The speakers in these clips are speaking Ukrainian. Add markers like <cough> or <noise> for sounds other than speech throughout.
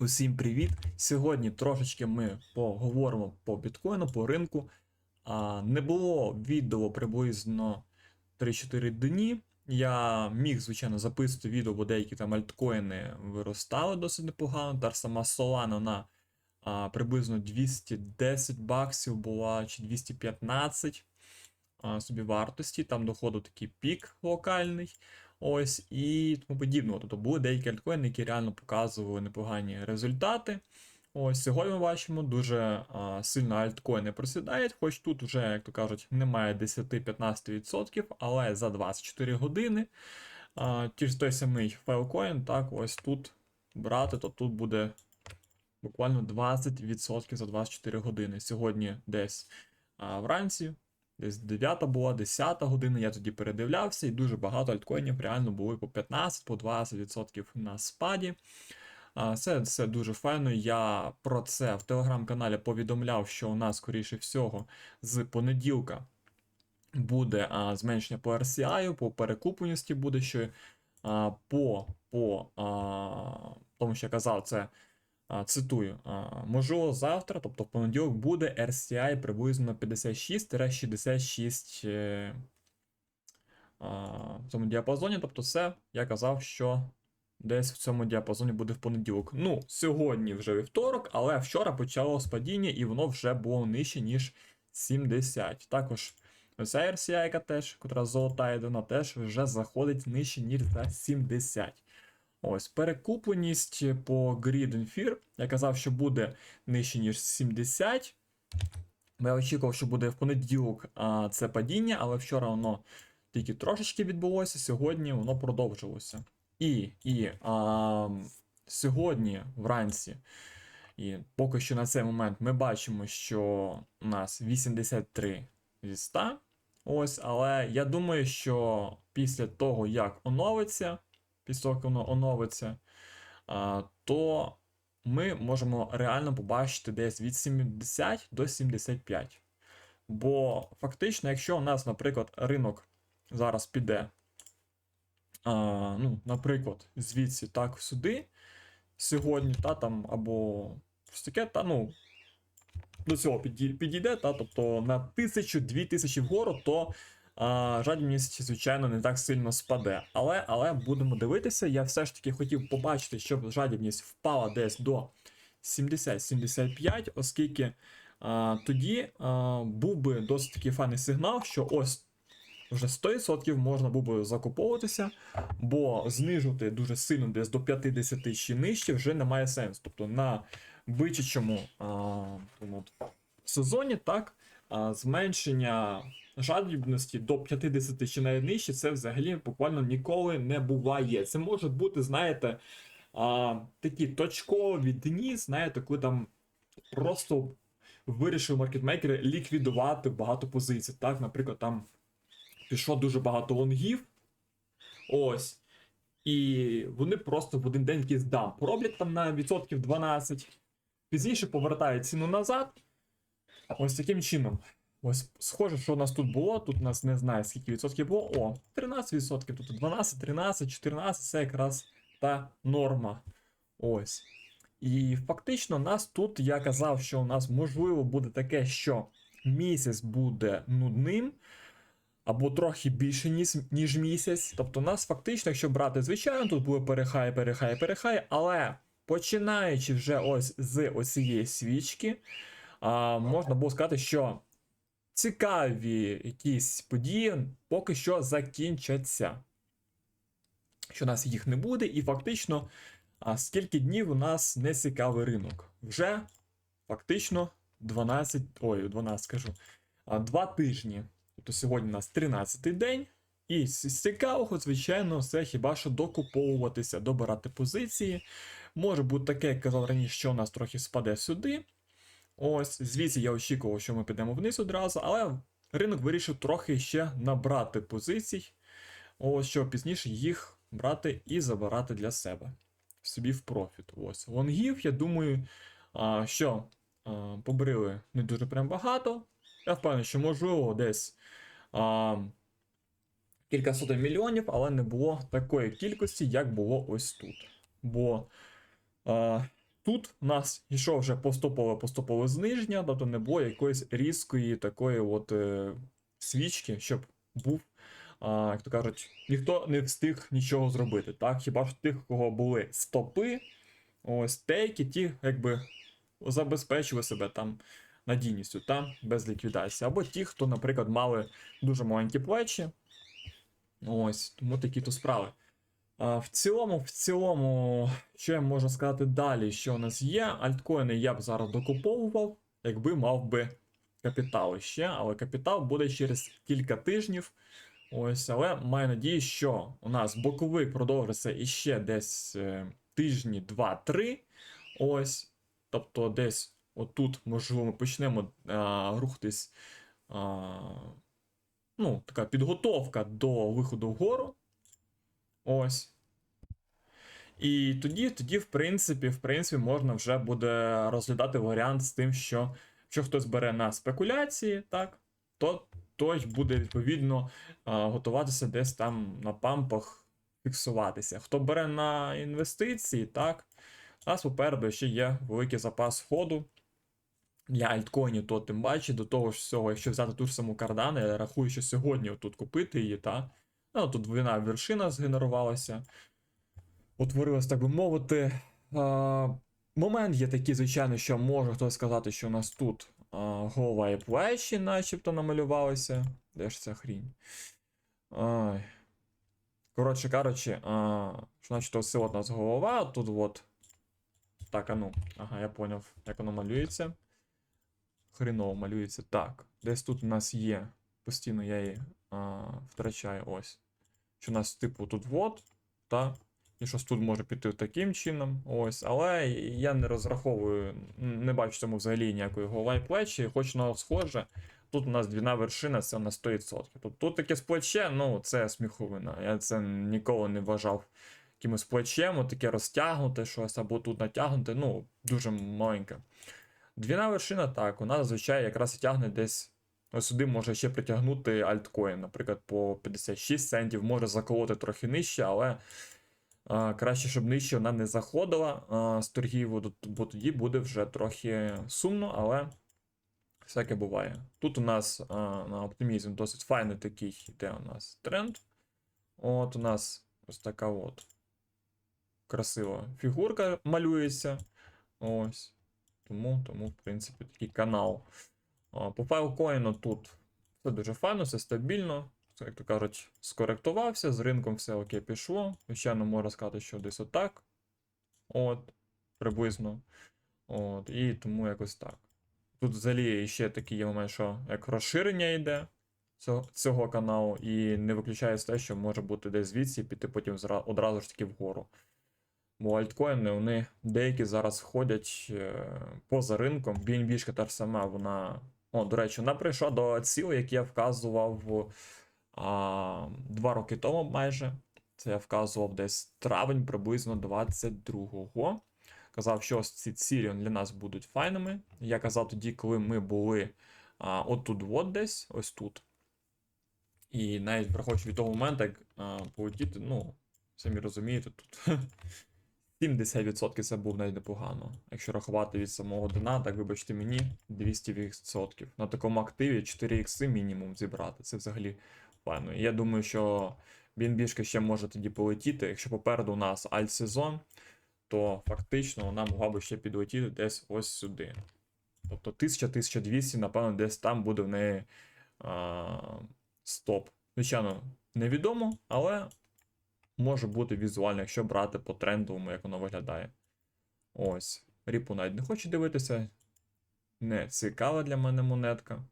Усім привіт! Сьогодні трошечки ми поговоримо по біткоїну, по ринку. А, не було відео приблизно 3-4 дні. Я міг, звичайно, записувати відео, бо деякі там альткоїни виростали досить непогано. Та сама Solana, вона а, приблизно 210 баксів була чи 215 а, собі вартості. Там доходив такий пік локальний. Ось і тому подібного. Тобто були деякі альткоїни, які реально показували непогані результати. Ось сьогодні ми бачимо дуже а, сильно альткоїни просідають, хоч тут вже, як то кажуть, немає 10-15%, але за 24 години а, ті ж той самий файлкоін, так, ось тут брати, то тут буде буквально 20% за 24 години. Сьогодні десь а, вранці Десь 9 була, 10 година, я тоді передивлявся, і дуже багато альткоїнів реально були по 15, по 20% на спаді. Це, це дуже файно. Я про це в телеграм-каналі повідомляв, що у нас, скоріше всього, з понеділка буде а, зменшення по RCI, по перекупленості буде ще а, по, по а, тому, що я казав, це. Цитую, можливо, завтра, тобто в понеділок, буде RCI приблизно 56-66 е, в цьому діапазоні. Тобто, все, я казав, що десь в цьому діапазоні буде в понеділок. Ну, сьогодні вже вівторок, але вчора почало падіння, і воно вже було нижче, ніж 70. Також оця RCI, яка теж, котра золота єдина, теж вже заходить нижче, ніж за 70. Ось, перекупленість по and Fear. Я казав, що буде нижче, ніж 70. Я очікував, що буде в понеділок а, це падіння, але вчора воно тільки трошечки відбулося, сьогодні воно продовжилося. І і а, сьогодні вранці, і поки що на цей момент ми бачимо, що у нас 83 зі 100. Ось, але я думаю, що після того, як оновиться після того, як воно оновиться, то ми можемо реально побачити десь від 70 до 75. Бо фактично, якщо у нас, наприклад, ринок зараз піде, ну, наприклад, звідси так сюди, сьогодні, та там, або таке, та ну. До цього підійде, та, тобто на 1000-2000 вгору, то а, жадібність, звичайно, не так сильно спаде. Але але будемо дивитися. Я все ж таки хотів побачити, щоб жадібність впала десь до 70-75, оскільки а, тоді а, був би досить такий файний сигнал, що ось. Вже 100% можна було би закуповуватися, бо знижувати дуже сильно десь до 50 чи нижче вже немає сенсу. Тобто на бичачому сезоні так, а, зменшення жадібності до 50 чи навіть нижче, це взагалі буквально ніколи не буває. Це може бути, знаєте, а, такі точкові дні, знаєте, коли там просто вирішив маркетмейкери ліквідувати багато позицій. Так, наприклад, там пішло дуже багато лонгів. Ось. І вони просто в один день якийсь дам пороблять там на відсотків 12. Пізніше повертають ціну назад. Ось таким чином. Ось, схоже, що у нас тут було. Тут у нас не знаю, скільки відсотків було. О, 13%, тут 12, 13, 14 це якраз та норма. Ось. І фактично, нас тут я казав, що у нас можливо буде таке, що місяць буде нудним. Або трохи більше, ніж ніж місяць. Тобто, у нас фактично, якщо брати, звичайно, тут буде перехай, перехай, перехай, але починаючи вже ось з оцієї свічки, а, можна було сказати, що цікаві якісь події поки що закінчаться. Що у нас їх не буде, і фактично, а скільки днів у нас не цікавий ринок? Вже фактично 12, ой, 12 скажу, 2 тижні. Тобто сьогодні у нас 13-й день. І з цікавого, звичайно, це хіба що докуповуватися, добирати позиції. Може бути таке, як казав раніше, що у нас трохи спаде сюди. Ось, звідси я очікував, що ми підемо вниз одразу, але ринок вирішив трохи ще набрати позицій, ось, щоб пізніше їх брати і забирати для себе. Собі в профіт. Ось. Лонгів, я думаю, що побрили не дуже прям багато. Я впевнений, що можливо десь а, кілька сотень мільйонів, але не було такої кількості, як було ось тут. Бо тут у нас йшов вже поступове поступове зниження, тобто не було якоїсь різкої такої от е, свічки, щоб був, а, як то кажуть, ніхто не встиг нічого зробити. Так? Хіба ж тих, кого були стопи, ось тейки, ті якби забезпечили себе там надійністю та без ліквідації. Або ті, хто, наприклад, мали дуже маленькі плечі. Ось, тому такі то справи. В цілому, в цілому, що я можу сказати далі, що у нас є? Альткоїни я б зараз докуповував, якби мав би капітал ще, але капітал буде через кілька тижнів. Ось, але маю надію, що у нас боковий продовжиться іще десь е, тижні 2-3. Ось. Тобто, десь отут, можливо, ми почнемо а, рухатись. А, ну, така підготовка до виходу вгору. Ось. І тоді, тоді, в принципі, в принципі, можна вже буде розглядати варіант з тим, що якщо хтось бере на спекуляції, так, то той буде відповідно готуватися десь там на пампах фіксуватися. Хто бере на інвестиції, так, у нас попереду ще є великий запас ходу. Для альткоїнів, то тим паче, до того ж всього, якщо взяти ту ж саму кардани, я рахую, що сьогодні тут купити її, та. Ну, тут двійна вершина згенерувалася. Утворилась, так би мовити. А, момент є такий, звичайно, що може хтось сказати, що у нас тут а, голова і плечі, начебто намалювалися. Де ж ця хрінь? Ай. Коротше кажучи, а, що начебто от у нас голова, тут от. Так, а ну. Ага, я поняв, як воно малюється. Хреново малюється. Так. Десь тут у нас є. Постійно я її а, втрачаю ось. Що у нас, типу, тут вот, та. І щось тут може піти таким чином. Ось. Але я не розраховую, не бачу цьому взагалі ніякої голова і плечі, хоч воно схоже. Тут у нас двійна вершина, це на 100%. Тобто тут таке з плече, ну це сміховина. Я це ніколи не вважав якимось плечем, таке розтягнуте щось, або тут натягнуте, ну, дуже маленьке. Двійна вершина, так, вона зазвичай якраз тягне десь. Сюди може ще притягнути альткоін, наприклад, по 56 центів, може заколоти трохи нижче, але а, краще, щоб нижче вона не заходила а, з торгів, бо тоді буде вже трохи сумно, але всяке буває. Тут у нас а, на оптимізм досить файний такий йде у нас тренд. От у нас ось така от красива фігурка малюється. Ось. Тому, тому, в принципі, такий канал. По файлкоїну тут все дуже файно, все стабільно. Як то кажуть, скоректувався, з ринком все окей пішло. Звичайно, можна сказати, що десь отак. От, приблизно. От, і тому якось так. Тут взагалі ще такий момент, що як розширення йде цього, каналу, і не виключається те, що може бути десь звідси піти потім одразу ж таки вгору. Бо альткоїни, вони деякі зараз ходять е, поза ринком. BNB та ж сама, вона. О, до речі, вона прийшла до цілей, які я вказував а, два роки тому майже. Це я вказував десь травень приблизно 22-го. Казав, що ось ці цілі для нас будуть файними. Я казав тоді, коли ми були а, отут от десь, ось тут. І навіть враховуючи від того моменту, як а, полетіти, ну, самі розумієте, тут <laughs> 70% це був навіть непогано. Якщо рахувати від самого дна, так вибачте мені, 200%. На такому активі 4 ікси мінімум зібрати. Це взагалі. І я думаю, що BNB ще може тоді полетіти. Якщо попереду у нас альт-сезон, то фактично вона могла би ще підлетіти десь ось сюди. Тобто 1000-1200, напевно, десь там буде в неї а, стоп. Звичайно, невідомо, але може бути візуально, якщо брати по трендовому, як воно виглядає. Ось. Ріпу навіть не хочу дивитися. Не цікава для мене монетка.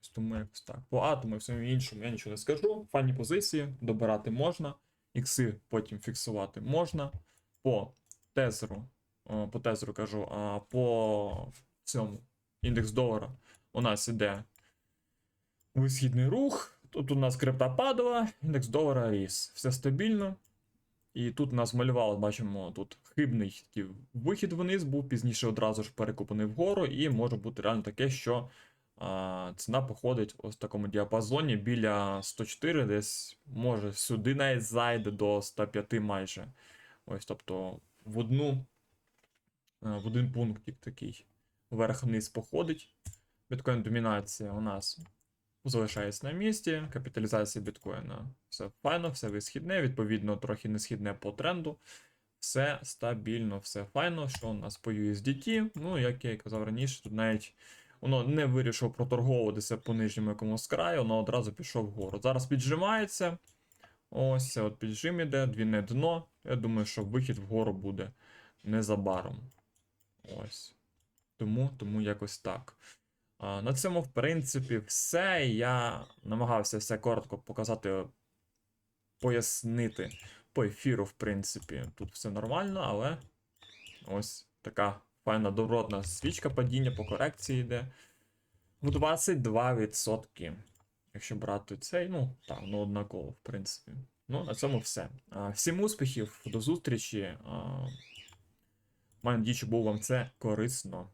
Ось тому якось так. По атому і всьому іншому я нічого не скажу. Файні позиції добирати можна. Ікси потім фіксувати можна. По тезеру, по тезеру кажу, а по цьому індекс долара у нас іде висхідний рух. Тут у нас крипта падала, індекс долара ріс. Все стабільно. І тут нас малювало, бачимо, тут хибний вихід вниз був, пізніше одразу ж перекупаний вгору, і може бути реально таке, що а, ціна походить ось в такому діапазоні біля 104, десь може сюди навіть зайде до 105 майже. Ось, тобто в одну в один пунктик такий вверх-вниз походить. Біткоін домінація у нас залишається на місці. Капіталізація біткоїна все файно, все висхідне, відповідно, трохи не східне по тренду. Все стабільно, все файно, що у нас по USDT. Ну, як я і казав раніше, тут навіть воно не вирішив проторговуватися по нижньому якомусь краю, воно одразу пішов вгору. Зараз піджимається. Ось от піджим іде, двійне дно. Я думаю, що вихід вгору буде незабаром. Ось. Тому, тому якось так. На цьому, в принципі, все. Я намагався все коротко показати, пояснити по ефіру, в принципі. Тут все нормально, але ось така файна добротна свічка падіння по корекції йде. В 22%. Якщо брати цей, ну, так, ну однаково, в принципі. Ну, на цьому все. Всім успіхів, до зустрічі. Маю надію, що було вам це корисно.